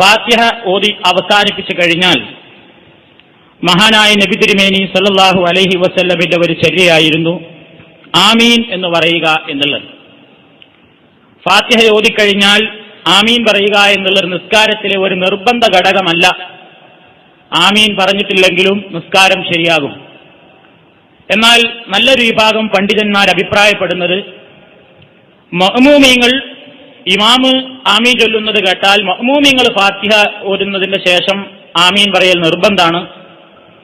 ഫാത്തിഹ ഓതി അവസാനിപ്പിച്ചു കഴിഞ്ഞാൽ മഹാനായ നബി തിരുമേനി സല്ലാഹു അലഹി വസല്ലമിന്റെ ഒരു ചര്യയായിരുന്നു. ആമീൻ എന്ന് പറയുക എന്നുള്ളത്. ഫാത്തിഹ ഓതിക്കഴിഞ്ഞാൽ ആമീൻ പറയുക എന്നുള്ളത് നിസ്കാരത്തിലെ ഒരു നിർബന്ധ ഘടകമല്ല. ആമീൻ പറഞ്ഞിട്ടില്ലെങ്കിലും നിസ്കാരം ശരിയാകും. എന്നാൽ നല്ലൊരു വിഭാഗം പണ്ഡിതന്മാർ അഭിപ്രായപ്പെടുന്നത് മഹ്മൂമിങ്ങൾ ഇമാമ് ആമീൻ ചൊല്ലുന്നത് കേട്ടാൽ മഹ്മൂമിങ്ങൾ ഫാത്തിഹ ഓരുന്നതിന് ശേഷം ആമീൻ പറയൽ നിർബന്ധാണ്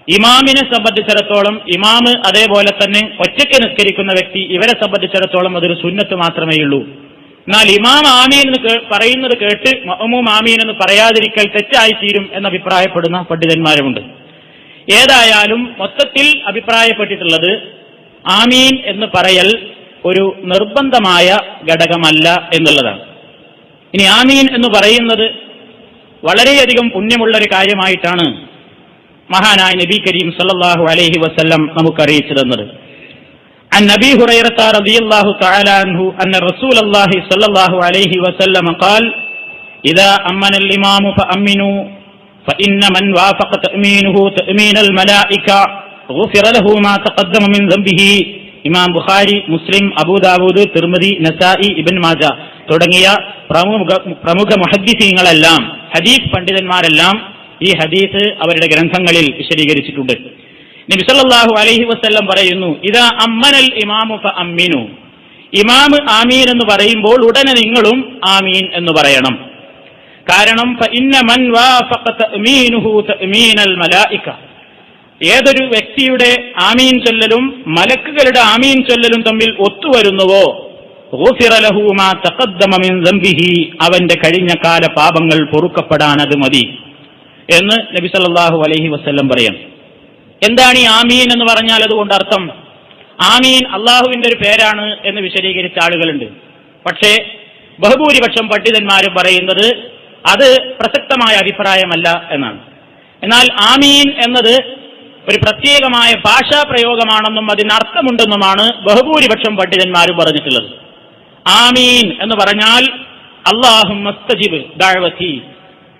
ഇമാമിനെ സംബന്ധിച്ചിടത്തോളം ഇമാമ് അതേപോലെ തന്നെ ഒറ്റയ്ക്ക് നിസ്കരിക്കുന്ന വ്യക്തി ഇവരെ സംബന്ധിച്ചിടത്തോളം അതൊരു സുന്നത്ത് മാത്രമേ ഉള്ളൂ. എന്നാൽ ഇമാം ആമീൻ എന്ന് പറയുന്നത് കേട്ട് മഹ്മൂം ആമീൻ എന്ന് പറയാതിരിക്കൽ തെറ്റായി തീരും എന്ന് അഭിപ്രായപ്പെടുന്ന പണ്ഡിതന്മാരുമുണ്ട്. ഏതായാലും മൊത്തത്തിൽ അഭിപ്രായപ്പെട്ടിട്ടുള്ളത് ആമീൻ എന്ന് പറയൽ ഒരു നിർബന്ധമായ ഘടകമല്ല എന്നുള്ളതാണ് ഇനി ആമീൻ എന്ന് പറയുന്നത് വളരെയധികം പുണ്യമുള്ള ഒരു കാര്യമായിട്ടാണ് മഹാനായ നബി കരീം സല്ലല്ലാഹു അലൈഹി വസല്ലം നമുക്ക് അറിയിച്ചു തന്നത് عن أبي هريرة رضي الله تعالى عنه أن رسول الله صلى الله عليه وسلم قال إذا أمن الإمام فأمنوا فإن من وافق تأمينه تأمين الملائكة غفر له ما تقدم من ذنبه ഇമാം ബുഖാരി മുസ്ലിം അബൂദാവൂദ് തിർമതി നസായി ഇബൻ മാജ തുടങ്ങിയ പ്രമുഖ പ്രമുഖ മുഹദ്ദിസീങ്ങളെല്ലാം ഹദീസ് പണ്ഡിതന്മാരെല്ലാം ഈ ഹദീസ് അവരുടെ ഗ്രന്ഥങ്ങളിൽ വിശദീകരിച്ചിട്ടുണ്ട്. നബി അലഹി അലൈഹി വസല്ലം പറയുന്നു ഇതാ അമ്മനൽ ഇമാമു ഫ അമ്മിനു. ഇമാമ് ആമീൻ എന്ന് പറയുമ്പോൾ ഉടനെ നിങ്ങളും ആമീൻ എന്ന് പറയണം. കാരണം ഏതൊരു വ്യക്തിയുടെ ആമീൻ ചൊല്ലലും മലക്കുകളുടെ ആമീൻ ചൊല്ലലും തമ്മിൽ ഒത്തുവരുന്നുവോ? അവന്റെ കഴിഞ്ഞ കാല പാപങ്ങൾ പൊറുക്കപ്പെടാൻ അത് മതി എന്ന് നബി സല്ലാഹു അലൈഹി വസ്ല്ലം പറയാം. എന്താണ് ഈ ആമീൻ എന്ന് പറഞ്ഞാൽ അതുകൊണ്ട് അർത്ഥം? ആമീൻ അള്ളാഹുവിന്റെ ഒരു പേരാണ് എന്ന് വിശദീകരിച്ച ആളുകളുണ്ട്. പക്ഷേ ബഹുഭൂരിപക്ഷം പണ്ഡിതന്മാർ പറയുന്നത് അത് പ്രസക്തമായ അഭിപ്രായമല്ല എന്നാണ്. എന്നാൽ ആമീൻ എന്നത് ഒരു പ്രത്യേകമായ ഭാഷാ പ്രയോഗമാണെന്നും അതിന് അർത്ഥമുണ്ടെന്നുമാണ് ബഹുഭൂരിപക്ഷം പണ്ഡിതന്മാരും പറഞ്ഞിട്ടുള്ളത്. ആമീൻ എന്ന് പറഞ്ഞാൽ അള്ളാഹു മസ്തജിബ് ദാഴ്വത്തി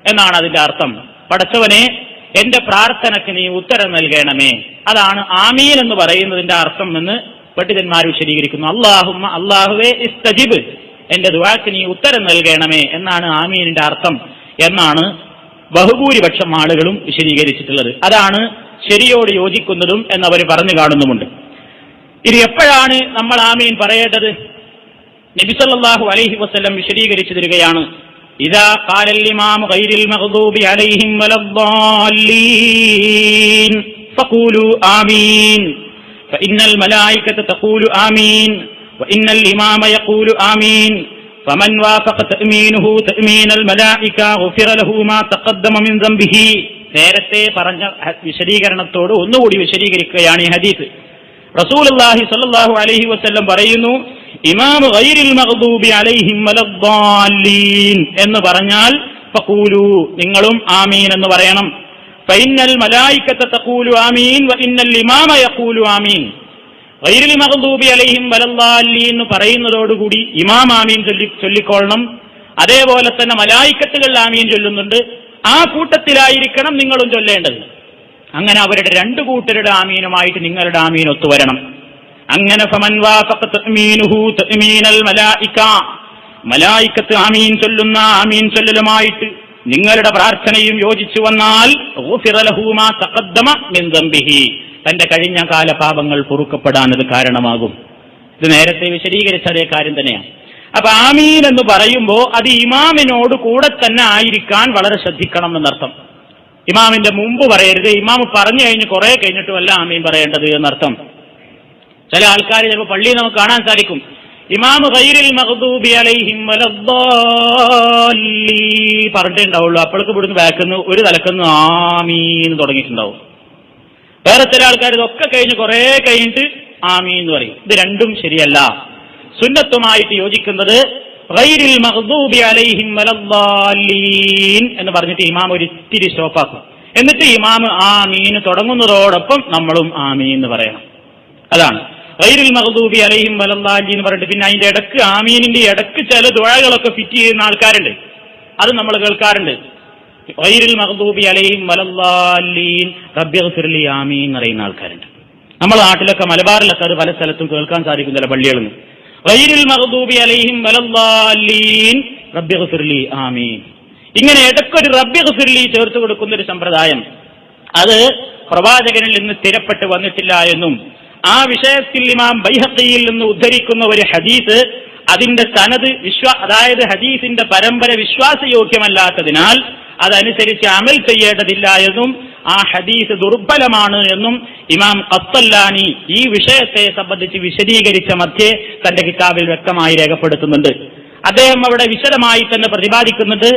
എന്നാണ് അതിന്റെ അർത്ഥം. പടച്ചവനെ എന്റെ പ്രാർത്ഥനയ്ക്ക് നീ ഉത്തരം നൽകണമേ. അതാണ് ആമീൻ എന്ന് പറയുന്നതിന്റെ അർത്ഥം എന്ന് പണ്ഡിതന്മാർ വിശദീകരിക്കുന്നു. അള്ളാഹുമ്മ അള്ളാഹുവേ ഇസ്തജിബ് എന്റെ ദുവാക്ക് നീ ഉത്തരം നൽകണമേ എന്നാണ് ആമീനിന്റെ അർത്ഥം എന്നാണ് ബഹുഭൂരിപക്ഷം ആളുകളും വിശദീകരിച്ചിട്ടുള്ളത്. അതാണ് ശരിയോട് യോജിക്കുന്നതും എന്നവർ പറഞ്ഞു കാണുന്നുമുണ്ട് ഇനി എപ്പോഴാണ് നമ്മൾ ആമീൻ പറയേണ്ടത് നബി സല്ലല്ലാഹു അലൈഹി വസല്ലം വിശദീകരിച്ചു തരികയാണ് ഇതാ ഖാലൽ ഇമാം ഗൈരിൽ മഗ്ദൂബി അലൈഹിം വലദ്ദാല്ലീൻ ഫഖൂലു ആമീൻ فإن الملائكة تقول آمين وإن الإمام يقول آمين فمن وافق تأمينه تأمين الملائكة غفر له ما تقدم من ذنبه നേരത്തെ പറഞ്ഞ വിശദീകരണത്തോട് ഒന്നുകൂടി വിശദീകരിക്കുകയാണ് ഈ ഹദീസ്. റസൂൽ അള്ളാഹി സ്വല്ലല്ലാഹു അലഹി വസ്ല്ലം പറയുന്നു ഇമാം ഗൈരിൽ മഗ്ദൂബി അലൈഹിം എന്ന് പറഞ്ഞാൽ ഫഖൂലു നിങ്ങളും ആമീൻ എന്ന് പറയണം. ഫൈനൽ മലായിക്കത്ത തഖൂലു ആമീൻ വ ഇന്നൽ ഇമാമ യഖൂലു ആമീൻ. വൈരിൽ മഹദൂബി അലൈഹിം വലല്ലാലി എന്ന് പറയുന്നതോടുകൂടി ഇമാം ആമീൻ ചൊല്ലി ചൊല്ലിക്കൊള്ളണം. അതേപോലെ തന്നെ മലായിക്കത്തുകൾ ആമീൻ ചൊല്ലുന്നുണ്ട്. ആ കൂട്ടത്തിലായിരിക്കണം നിങ്ങളും ചൊല്ലേണ്ടത്. അങ്ങനെ അവരുടെ രണ്ടു കൂട്ടരുടെ ആമീനുമായിട്ട് നിങ്ങളുടെ ആമീൻ ഒത്തുവരണം. അങ്ങനെ മലായിക്കത്ത് ആമീൻ ചൊല്ലുന്ന ആമീൻ ചൊല്ലലുമായിട്ട് നിങ്ങളുടെ പ്രാർത്ഥനയും യോജിച്ചു വന്നാൽ തന്റെ കഴിഞ്ഞ കാല പാപങ്ങൾ പൊറുക്കപ്പെടാൻ അത് കാരണമാകും. ഇത് നേരത്തെ വിശദീകരിച്ച അതേ കാര്യം തന്നെയാണ്. അപ്പൊ ആമീൻ എന്ന് പറയുമ്പോൾ അത് ഇമാമിനോട് കൂടെ തന്നെ ആയിരിക്കാൻ വളരെ ശ്രദ്ധിക്കണം എന്നർത്ഥം. ഇമാമിന്റെ മുമ്പ് പറയരുത്. ഇമാം പറഞ്ഞു കഴിഞ്ഞ് കുറെ കഴിഞ്ഞിട്ടുമല്ല ആമീൻ പറയേണ്ടത് എന്നർത്ഥം. ചില ആൾക്കാർ ചിലപ്പോൾ പള്ളിയിൽ നമുക്ക് കാണാൻ സാധിക്കും. ഇമാം ഖൈരിൽ മഹദൂബി അലൈഹിം പറഞ്ഞിട്ടുണ്ടാവുള്ളൂ. അപ്പോഴേക്ക് ഇവിടുന്ന് ബാക്കിന്ന് ഒരു തലക്കുന്ന് ആമീൻ തുടങ്ങിയിട്ടുണ്ടാവും. വേറെ ചില ആൾക്കാർ ഇതൊക്കെ കഴിഞ്ഞ് കുറെ കഴിഞ്ഞിട്ട് ആമീൻ എന്ന് പറയും. ഇത് രണ്ടും ശരിയല്ല. സുന്നത്തുമായിട്ട് യോജിക്കുന്നത് റൈരിൽ അലൈഹിം എന്ന് പറഞ്ഞിട്ട് ഇമാം ഒരു ഇത്തിരി സ്റ്റോപ്പാക്കും. എന്നിട്ട് ഇമാം ആമീൻ തുടങ്ങുന്നതോടൊപ്പം നമ്മളും ആ മീൻ എന്ന് പറയണം. അതാണ്. റൈരിൽ മഹദൂബി അലൈഹിം വലല്ലാഹി എന്ന് പറഞ്ഞിട്ട് പിന്നെ അതിന്റെ ഇടയ്ക്ക് ആമീനിന്റെ ഇടയ്ക്ക് ചില ദുഴകളൊക്കെ ഫിറ്റ് ചെയ്യുന്ന ആൾക്കാരുണ്ട്. അത് നമ്മൾ കേൾക്കാറുണ്ട്. റൈരിൽ മഹദൂബി അലൈഹിം വലല്ലാലീൻ റബ്ബിഗ്ഫിർലി ആമീൻ എന്ന് പറയുന്ന ആൾക്കാരുണ്ട്. നമ്മുടെ നാട്ടിലൊക്കെ മലബാറിലൊക്കെ അത് പല സ്ഥലത്തും കേൾക്കാൻ സാധിക്കും ചില പള്ളികളിൽ. നിന്ന് ഇങ്ങനെ ഇടയ്ക്കൊരു റബ്ബിഗ്ഫിർലി ചേർത്ത് കൊടുക്കുന്ന ഒരു സമ്പ്രദായം. അത് പ്രവാചകനിൽ നിന്ന് സ്ഥിരപ്പെട്ട് വന്നിട്ടില്ല എന്നും ആ വിഷയത്തിൽ ഇമാം ബൈഹത്തിയിൽ നിന്ന് ഉദ്ധരിക്കുന്ന ഒരു ഹദീസ് അതിന്റെ തനത് വിശ്വാ അതായത് ഹദീസിന്റെ പരമ്പര വിശ്വാസയോഗ്യമല്ലാത്തതിനാൽ അതനുസരിച്ച് അമൽ ചെയ്യേണ്ടതില്ല എന്നും ആ ഹദീസ് ദുർബലമാണ് എന്നും ഇമാം കത്തല്ലാനി ഈ വിഷയത്തെ സംബന്ധിച്ച് വിശദീകരിച്ച മധ്യേ തന്റെ കിതാബിൽ വ്യക്തമായി രേഖപ്പെടുത്തുന്നുണ്ട്. അദ്ദേഹം അവിടെ വിശദമായി തന്നെ പ്രതിപാദിക്കുന്നുണ്ട്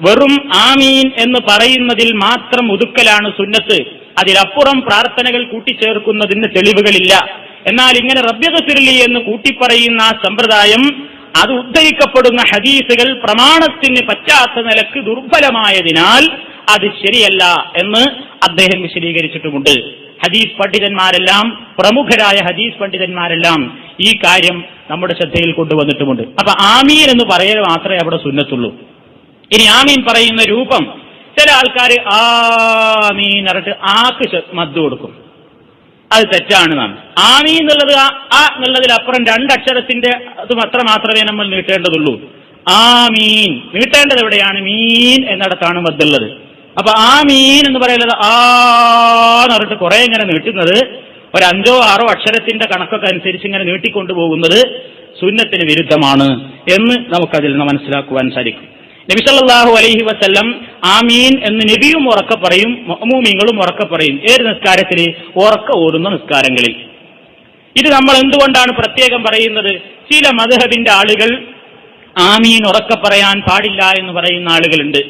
വെറും ആമീൻ എന്ന് പറയുന്നതിൽ മാത്രം ഒതുക്കലാണ് സുന്നത്ത്. അതിലപ്പുറം പ്രാർത്ഥനകൾ കൂട്ടിച്ചേർക്കുന്നതിന് തെളിവുകളില്ല. എന്നാൽ ഇങ്ങനെ റബ്യകസുരലി എന്ന് കൂട്ടിപ്പറയുന്ന ആ സമ്പ്രദായം അത് ഉദ്ധരിക്കപ്പെടുന്ന ഹദീസുകൾ പ്രമാണത്തിന് പറ്റാത്ത നിലയ്ക്ക് ദുർബലമായതിനാൽ അത് ശരിയല്ല എന്ന് അദ്ദേഹം വിശദീകരിച്ചിട്ടുമുണ്ട്. ഹദീസ് പണ്ഡിതന്മാരെല്ലാം പ്രമുഖരായ ഹദീസ് പണ്ഡിതന്മാരെല്ലാം ഈ കാര്യം നമ്മുടെ ശ്രദ്ധയിൽ കൊണ്ടുവന്നിട്ടുമുണ്ട്. അപ്പൊ ആമീൻ എന്ന് പറയൽ മാത്രമേ അവിടെ സുന്നത്തുള്ളൂ. ഇനി ആമീൻ പറയുന്ന രൂപം ചില ആൾക്കാർ ആമീൻ പറഞ്ഞിട്ട് ആക്ക് മദ് കൊടുക്കും. അത് തെറ്റാണ് നാം ആമീ എന്നുള്ളത് ആ എന്നുള്ളതിലപ്പുറം രണ്ടക്ഷരത്തിന്റെ അത് അത്ര മാത്രമേ നമ്മൾ നീട്ടേണ്ടതുള്ളൂ. ആമീൻ. നീട്ടേണ്ടത് എവിടെയാണ്? മീൻ എന്നിടത്താണ് മദ്ദുള്ളത് അപ്പൊ ആ മീൻ എന്ന് പറയുന്നത് ആ എന്ന് പറഞ്ഞിട്ട് കുറെ ഇങ്ങനെ നീട്ടുന്നത്. ഒരു അഞ്ചോ ആറോ അക്ഷരത്തിന്റെ കണക്കൊക്കെ അനുസരിച്ച് ഇങ്ങനെ നീട്ടിക്കൊണ്ടുപോകുന്നത് സുന്നത്തിന് വിരുദ്ധമാണ് എന്ന് നമുക്കതിൽ നിന്ന് മനസ്സിലാക്കുവാൻ സാധിക്കും. നബി സല്ലല്ലാഹു അലൈഹി വസല്ലം ആമീൻ എന്ന് നബിയും ഉറക്ക പറയും മഅ്മൂമീങ്ങളും ഉറക്ക പറയും. ഏത് നിസ്കാരത്തിൽ ഉറക്ക ഓടുന്ന നിസ്കാരങ്ങളിൽ. ഇത് നമ്മൾ എന്തുകൊണ്ടാണ് പ്രത്യേകം പറയുന്നത്? ചില മധുഹബിന്റെ ആളുകൾ ആമീൻ ഉറക്ക പറയാൻ പാടില്ല എന്ന് പറയുന്ന ആളുകളുണ്ട്.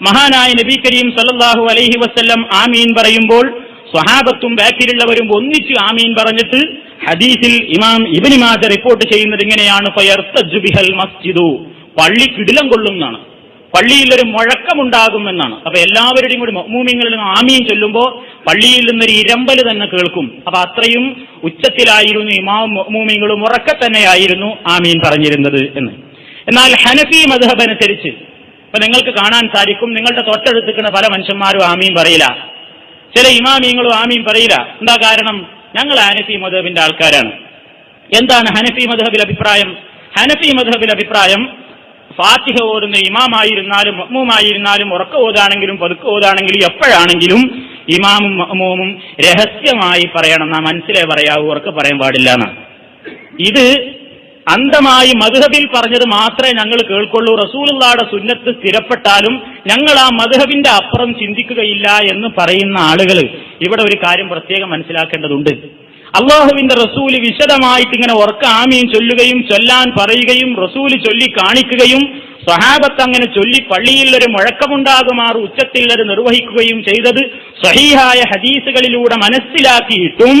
മഹാനായ നബി കരീം സല്ലാഹു അലൈഹി വസ്ല്ലം ആമീൻ പറയുമ്പോൾ സ്വഹാബത്തും ബാക്കിലുള്ളവരും ഒന്നിച്ച് ആമീൻ പറഞ്ഞിട്ട് ഹദീസിൽ ഇമാം ഇബ്നു മാജ റിപ്പോർട്ട് ചെയ്യുന്നത് ഇങ്ങനെയാണ് ബിഹൽ മസ്ജിദു പള്ളി കിടിലം കൊള്ളുന്നതാണ് പള്ളിയിൽ ഒരു മുഴക്കമുണ്ടാകുമെന്നാണ് അപ്പൊ എല്ലാവരുടെയും കൂടി മൂമിങ്ങളിൽ ആമീൻ ചൊല്ലുമ്പോൾ പള്ളിയിൽ നിന്നൊരു ഇരമ്പൽ തന്നെ കേൾക്കും. അപ്പൊ അത്രയും ഉച്ചത്തിലായിരുന്നു ഇമാം മൂമിങ്ങളും ഉറക്കെ തന്നെയായിരുന്നു ആമീൻ പറഞ്ഞിരുന്നത് എന്ന്. എന്നാൽ ഹനഫി മധബ് അനുസരിച്ച് ഇപ്പൊ നിങ്ങൾക്ക് കാണാൻ സാധിക്കും. നിങ്ങളുടെ തൊട്ടടുത്തിക്കുന്ന പല മനുഷ്യന്മാരും ആമീൻ പറയില്ല. ചില ഇമാമീങ്ങളും ആമീൻ പറയില്ല. എന്താ കാരണം? ഞങ്ങൾ ഹനഫി മധബിന്റെ ആൾക്കാരാണ്. എന്താണ് ഹനഫി മധബിൽ അഭിപ്രായം? ഹനഫി മധബിൽ അഭിപ്രായം ഫാത്തിഹ ഓതുന്ന ഇമാമായിരുന്നാലും മഹ്മൂമായിരുന്നാലും ഉറക്ക ഓതാണെങ്കിലും പതുക്കെ ഓതാണെങ്കിലും എപ്പോഴാണെങ്കിലും ഇമാമും മഹ്മൂമും രഹസ്യമായി പറയണം എന്നാ മനസ്സിലേ പറയാവൂ ഉറക്കെ പറയാൻ പാടില്ല എന്നാണ് ഇത് അന്ധമായി മധുഹബിൽ പറഞ്ഞത് മാത്രമേ ഞങ്ങൾ കേൾക്കുള്ളൂ. റസൂലുള്ളാടെ സുന്നത്ത് സ്ഥിരപ്പെട്ടാലും ഞങ്ങൾ ആ മധുഹബിന്റെ അപ്പുറം ചിന്തിക്കുകയില്ല എന്ന് പറയുന്ന ആളുകൾ ഇവിടെ ഒരു കാര്യം പ്രത്യേകം മനസ്സിലാക്കേണ്ടതുണ്ട്. അള്ളാഹുവിന്റെ റസൂൽ വിശദമായിട്ട് ഇങ്ങനെ ഉറക്ക ആമീൻ ചൊല്ലുകയും ചൊല്ലാൻ പറയുകയും റസൂൽ ചൊല്ലി കാണിക്കുകയും സ്വഹാബത്ത് അങ്ങനെ ചൊല്ലി പള്ളിയിൽ ഒരു മുഴക്കമുണ്ടാകുമാർ ഉച്ചത്തിൽ അത് നിർവഹിക്കുകയും ചെയ്തത് സഹീഹായ ഹദീസുകളിലൂടെ മനസ്സിലാക്കിയിട്ടും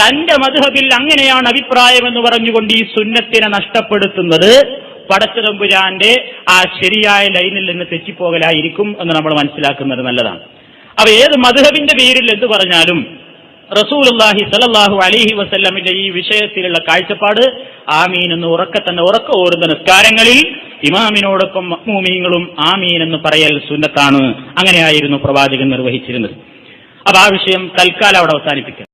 തന്റെ മധുഹബിൽ അങ്ങനെയാണ് അഭിപ്രായം എന്ന് പറഞ്ഞുകൊണ്ട് ഈ സുന്നത്തിനെ നഷ്ടപ്പെടുത്തുന്നത്. പടച്ചതമ്പുരാന്റെ ആ ശരിയായ ലൈനിൽ നിന്ന് തെറ്റിപ്പോകലായിരിക്കും എന്ന് നമ്മൾ മനസ്സിലാക്കുന്നത് നല്ലതാണ്. അപ്പൊ ഏത് മധുഹബിന്റെ പേരിൽ എന്ത് പറഞ്ഞാലും റസൂലുള്ളാഹി സലല്ലാഹു അലിഹി വസല്ലമിന്റെ ഈ വിഷയത്തിലുള്ള കാഴ്ചപ്പാട് ആമീൻ എന്ന് ഉറക്കെ തന്നെ ഉറക്ക ഓടുന്ന നിസ്കാരങ്ങളിൽ ഇമാമിനോടൊപ്പം മഹ്മൂമീങ്ങളും ആമീൻ എന്ന് പറയൽ സുന്നത്താണ്. അങ്ങനെയായിരുന്നു പ്രവാചകൻ നിർവഹിച്ചിരുന്നത്. അപ്പൊ ആ വിഷയം തൽക്കാലം അവിടെ അവസാനിപ്പിക്കാം.